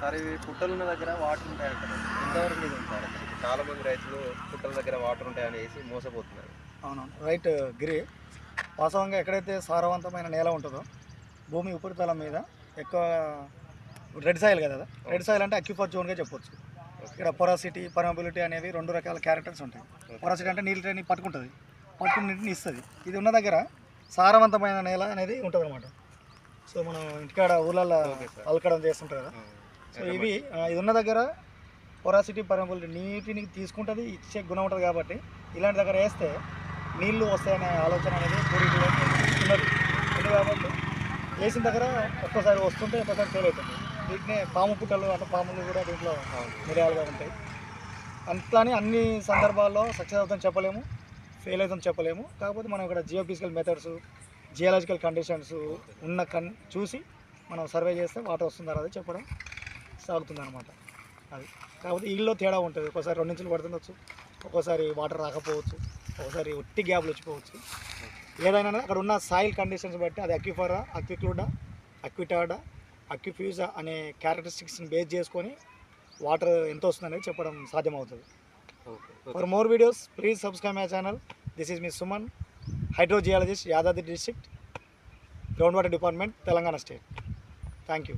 Sir ఇవి పుట్టలు ఉన్న దగ్గర వాటర్ ఉంటాయి అంటారు ఎంతవరకు నిజం సార్ చాలా మంది రైతులు పుట్టల దగ్గర వాటర్ ఉంటాయని వేసి మోసపోతున్నారు. అవునవును. రైట్ గిరి. వాస్తవంగా ఎక్కడైతే సారవంతమైన నేల ఉంటుందో భూమి ఉపరితలం మీద ఎక్కువ రెడ్ సాయిల్ కదా రెడ్ సాయిల్ అంటే అక్యుపర్ జోన్గా చెప్పొచ్చు. ఇక్కడ పొరాసిటీ పర్మబిలిటీ అనేవి రెండు రకాల క్యారెక్టర్స్ ఉంటాయి. పొరాసిటీ అంటే నీళ్ళని పట్టుకుంటుంది. పట్టుకుని నీటిని ఇస్తుంది. ఇది ఉన్న దగ్గర సారవంతమైన నేల అనేది ఉంటుంది అనమాట సో మనం ఇంటికాడ ఊళ్ళల్లో. అలకడం చేస్తుంటారు కదా? సో ఇవి ఇది ఉన్న దగ్గర పొరాసిటీ పర్మబిలిటీ నీటిని తీసుకుంటుంది ఇచ్చే గుణం ఉంటుంది కాబట్టి ఇలాంటి దగ్గర వేస్తే నీళ్ళు వస్తాయనే ఆలోచన అనేది పూర్వీకులు ఉన్నది ఉంది కాబట్టి వేసిన దగ్గర ఒక్కసారి వస్తుంటే ఒక్కసారి ఫెయిల్ అవుతుంది. వీటినే పాము పుట్టలు అంటే పాములు కూడా దీంట్లో మిరియాలుగా ఉంటాయి. అట్లానే అన్ని సందర్భాల్లో సక్సెస్ అవుతుందని చెప్పలేము ఫెయిల్ అవుతుందని చెప్పలేము. కాకపోతే మనం ఇక్కడ జియోఫిజికల్ మెథడ్స్ జియాలజికల్ కండిషన్స్ ఉన్న కన్ చూసి మనం సర్వే చేస్తే వాటర్ వస్తుందా అది చెప్పడం సాగుతుంది అనమాట అది. కాకపోతే ఇల్లు తేడా ఉంటుంది. ఒక్కోసారి రెండు ఇంచులు పడుతుండొచ్చు ఒక్కోసారి వాటర్ రాకపోవచ్చు. ఒకసారి ఒట్టి గ్యాప్లు వచ్చిపోవచ్చు. ఏదైనా అక్కడ ఉన్న సాయిల్ కండిషన్స్ బట్టి అది అక్విఫరా అక్విక్లూడా అక్విటాడా అక్విఫ్యూజా అనే క్యారెక్టరిస్టిక్స్ని బేస్ చేసుకొని వాటర్ ఎంత వస్తుందనేది చెప్పడం సాధ్యమవుతుంది. For more videos please subscribe my channel this is me Suman hydrogeologist Yadadri district ground water department Telangana state thank you